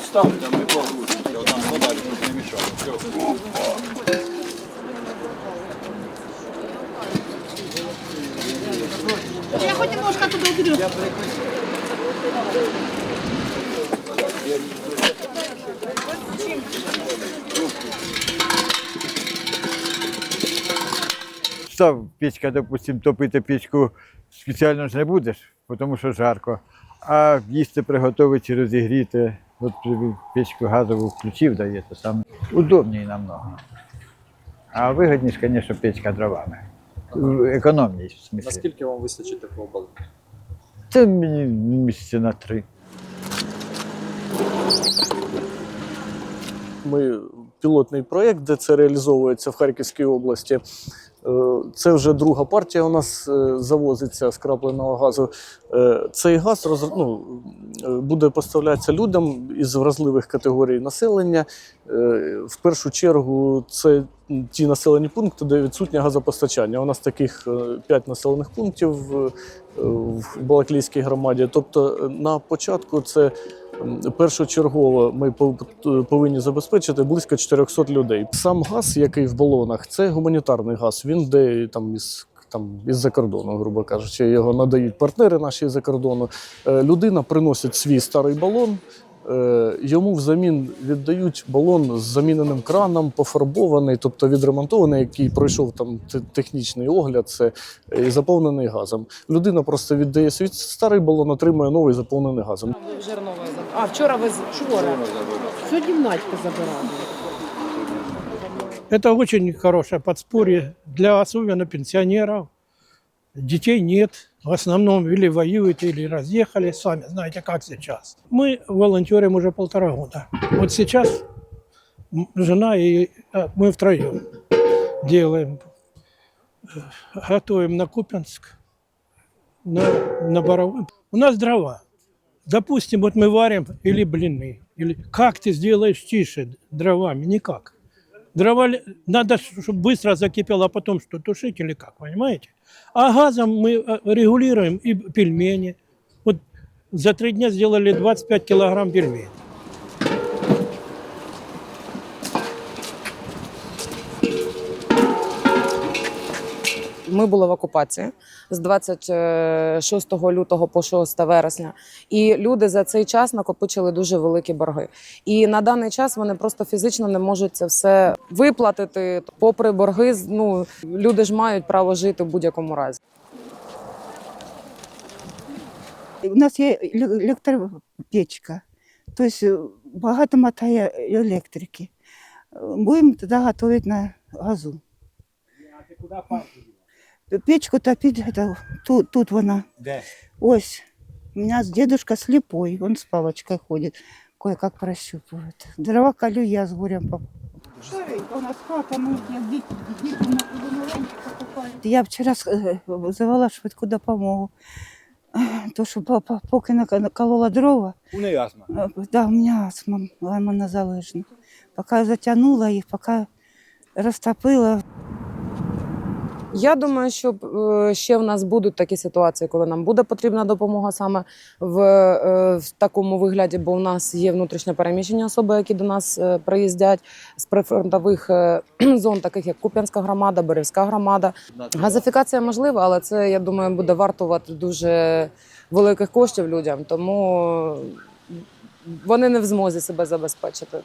Тут ставте, а ми погрузимося. Подалі, щоб не мішало. Все. Я хоть немножко оттуда уберу. Став печка, допустим, топити печку спеціально ж не будеш, тому що жарко. А їсти приготувати розігріти, от печку газову включив, дає то саме. Удобніше намного. А вигідніше, звісно, печка дровами. Економніше, в смислі. Наскільки вам вистачить такого балону? Це мені місяці на три. Ми пілотний проєкт, де це реалізовується в Харківській області. Е, Це вже друга партія у нас е, завозиться скрапленого газу. Е, Цей газ ну, буде поставлятися людям із вразливих категорій населення. В першу чергу це ті населені пункти, де відсутнє газопостачання. У нас таких 5 населених пунктів в Балаклійській громаді. Тобто на початку це Першочергово ми пов- повинні забезпечити близько 400 людей. Сам газ, який в балонах, це гуманітарний газ. Він йде там із. Там із-за кордону, грубо кажучи, його надають партнери наші з-за кордону. Е, людина приносить свій старий балон, е, йому взамін віддають балон з заміненим краном, пофарбований, тобто відремонтований, який пройшов там технічний огляд, це е, і заповнений газом. Людина просто віддає свій старий балон, отримує новий заповнений газом. Жернове забрали. А, вчора ви вчора. Сьогодні в Надьку забирали. Это очень хорошее подспорье для особенно пенсионеров. Детей нет. В основном или воюют, или разъехали. Сами знаете, как сейчас. Мы волонтерим уже полтора года. Вот сейчас жена и э, мы втроем делаем. э, Готовим на Купинск, на, на Боровой. У нас дрова. Допустим, вот мы варим или блины. Или как ты сделаешь тише дровами? Никак. Дрова ли- надо, чтобы быстро закипело, а потом что, тушить или как, понимаете? А газом мы э, регулируем и пельмени. Вот за три дня сделали 25 килограмм пельменей. Ми були в окупації з 26 лютого по 6 вересня, і люди за цей час накопичили дуже великі борги. І на даний час вони просто фізично не можуть це все виплатити. Попри борги, ну люди ж мають право жити в будь-якому разі. У нас є еле- електропечка, тобто багато мотає електрики. Будемо тоді готувати на газу Печку топити это, тут, тут вона. Ось. У меня дедушка слепой, он с палочкой ходит, кое-как прощупывает. Дрова колю я с горем по у нас хата, мы Я вчера с- э, вызывала швидку допомогу. То, що папа поки нак- наколола дрова, У неї астма. Е, Да, у меня астма гормонозалежна. Пока затягнула їх, поки розтопила. Я думаю, що е, ще в нас будуть такі ситуації, коли нам буде потрібна допомога саме в, е, в такому вигляді, бо у нас є внутрішньо переміщені особи, які до нас е, приїздять з прифронтових зон, таких як Куп'янська громада, Борівська громада. Газифікація можлива, але це я думаю буде вартувати дуже великих коштів людям, тому вони не в змозі себе забезпечити.